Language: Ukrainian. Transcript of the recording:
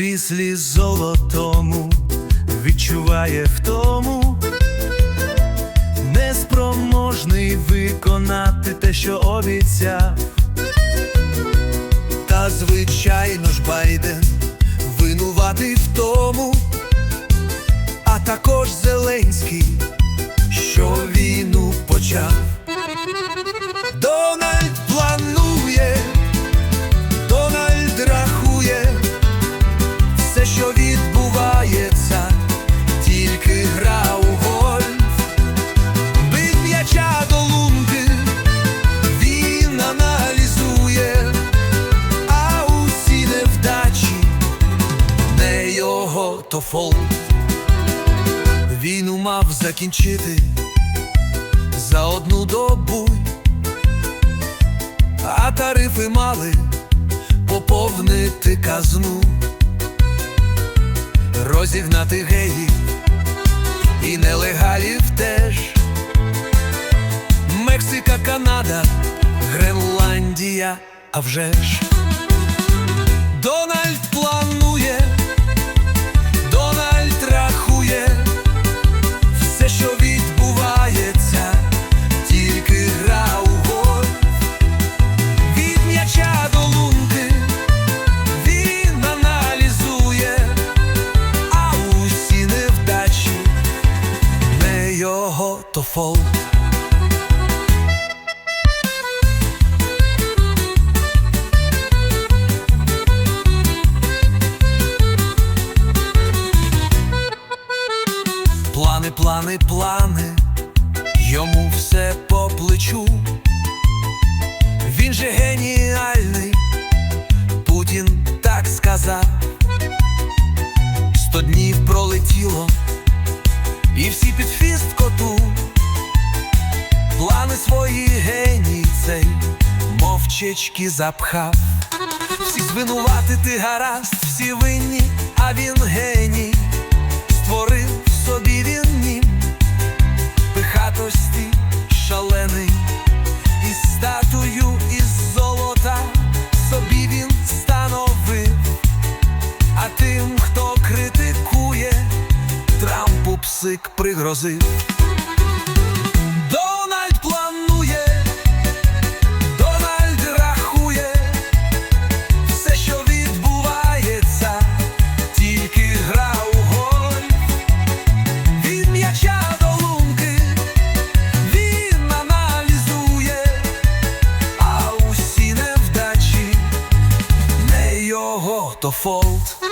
кріслі золотому відчуває втому, неспроможний виконати те, що обіцяв. Та звичайно ж Байден винуватий в тому, а також його. Війну мав закінчити за одну добу, а тарифи мали поповнити казну, розігнати геїв і нелегалів теж. Мексика, Канада, Гренландія, а вже ж Дональд його. Плани, плани, плани, йому все по плечу. Він же геніальний, Путін так сказав. Сто днів пролетіло, і всі під фіст коту. Плани свої геній цей мовчечки запхав. Всі звинуватити гаразд, всі винні, а він геній створив собі він нім пихатості шалений, і статую із золота собі він становив, а тим, хто критикує, Трампу псик пригрозив. А